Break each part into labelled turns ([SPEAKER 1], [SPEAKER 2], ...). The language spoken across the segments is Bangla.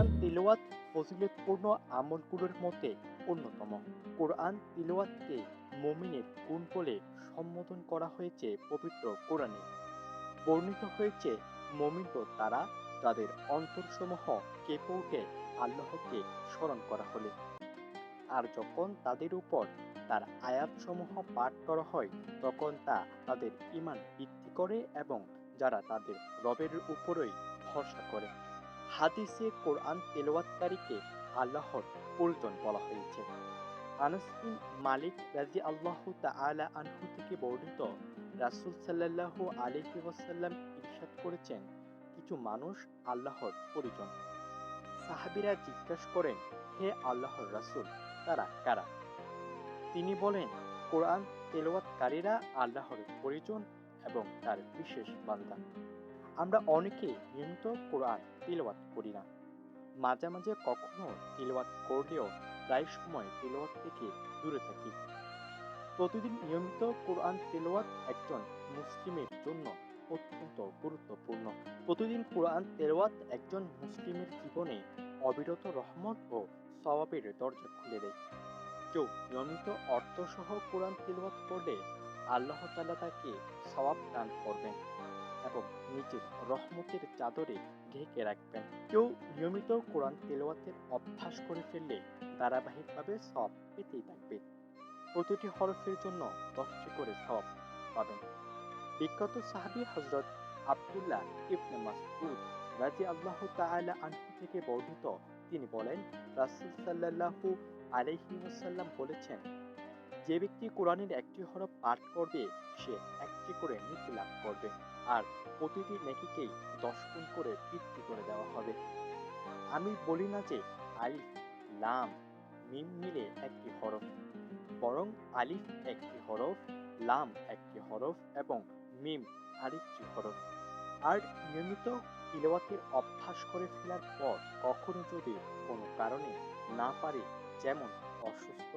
[SPEAKER 1] কোরআন তিলওয়াত ফজিলতপূর্ণ আমলগুলোর মধ্যে অন্যতম কোরআন তিলওয়াতকে মমিনের গুণ বলে সম্বোধন করা হয়েছে পবিত্র কোরআনে। বর্ণিত হয়েছে, মমিন তো তারা যাদের অন্তরসমূহ কেঁপে ওঠে আল্লাহকে স্মরণ করা হলে। আর যখন তাদের উপর তার আয়াতসমূহ পাঠ করা হয়, তখন তা তাদের ইমান বৃদ্ধি করে এবং যারা তাদের রবের উপরই ভরসা করে। হাদিসে কোরআন তেলাওয়াতকারীকে আল্লাহর পরিজন বলা হয়েছে। আনাস বিন মালিক রাজি আল্লাহ তাআলা আনহু থেকে বর্ণিত, রাসূল সাল্লাল্লাহু আলাইহি ওয়াসাল্লাম ইরশাদ করেছেন, কিছু মানুষ আল্লাহর পরিজন সাহাবীরা জিজ্ঞাসা করেন, হে আল্লাহর রাসূল, তারা কারা? তিনি বলেন, কোরআন তেলাওয়াতকারীরা আল্লাহর পরিজন এবং তার বিশেষ বান্দা। আমরা অনেকে নিয়মিত কোরআন তিলওয়াত করি না। মাঝে মাঝে কখনো তিলওয়াত করলেও প্রায় সময় তিলওয়াত থেকে দূরে থাকি। প্রতিদিন নিয়মিত কোরআন তেলাওয়াত একজন মুসলিমের জন্য অত্যন্ত গুরুত্বপূর্ণ। প্রতিদিন কোরআন তেলাওয়াত একজন মুসলিমের জীবনে অবিরত রহমত ও সওয়াবের দরজা খুলে দেয়। কেউ নিয়মিত অর্থসহ কোরআন তিলওয়াত করলে আল্লাহ তাকে সওয়াব দান করবেন। এবং নিজের রহমতের চাদরে ঢেকে রাখবেন। কেউ নিয়মিত কোরআন তেলাওয়াতের অভ্যাস করে ফেললে ধারাবাহিকভাবে সব পেতেই থাকবে। প্রতিটি হরফের জন্য দশটি করে সব পাবেন। বিখ্যাত সাহাবী হজরত আব্দুল্লাহ ইবনে মাসউদ রাজি আল্লাহ তাআলা আনহু থেকে বর্ণিত। তিনি বলেন, রাসূল সাল্লাল্লাহু আলাইহি ওয়াসাল্লাম বলেছেন, যে ব্যক্তি কোরআনের একটি হরফ পাঠ করবে, সে একটি করে নেকি লাভ করবে। আর প্রতিটি নেকিকেই দশ গুণ করে বৃদ্ধি করে দেওয়া হবে। আমি বলি না যে আলিফ, লাম, মিম মিলে একটি হরফ, বরং আলিফ একটি হরফ, লাম একটি হরফ এবং মিম আরেকটি হরফ। আর নিয়মিত তিলাওয়াতের অভ্যাস করে ফেলার পর কখনো যদি কোনো কারণে না পারে, যেমন অসুস্থ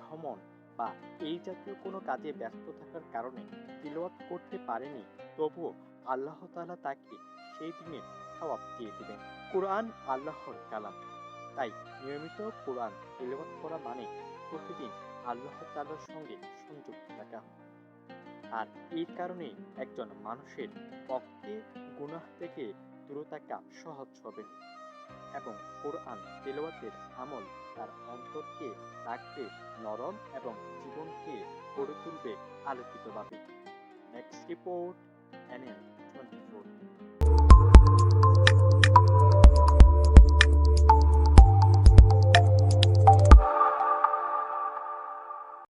[SPEAKER 1] ভ্রমণ বা এই জাতীয় কোনো কাজে ব্যস্ত থাকার কারণে তিলাওয়াত করতে পারেনি, তবুও আল্লাহ তাআলা তাকে সেই দিনের সওয়াব দিয়ে দিবেন। কোরআন আল্লাহর কালাম। তাই নিয়মিত কোরআন তিলাওয়াত করা মানে প্রতিদিন আল্লাহ তাআলার সঙ্গে সংযুক্ত থাকা। আর এই কারণে একজন মানুষের পক্ষে গুনাহ থেকে দূরে থাকা সহজ হবে। এবং কোরআন তেলাওয়াতের আমল তার অন্তরকে রাখবে নরম এবং জীবনকে গড়ে তুলবে আলোকিতভাবে। Next report NL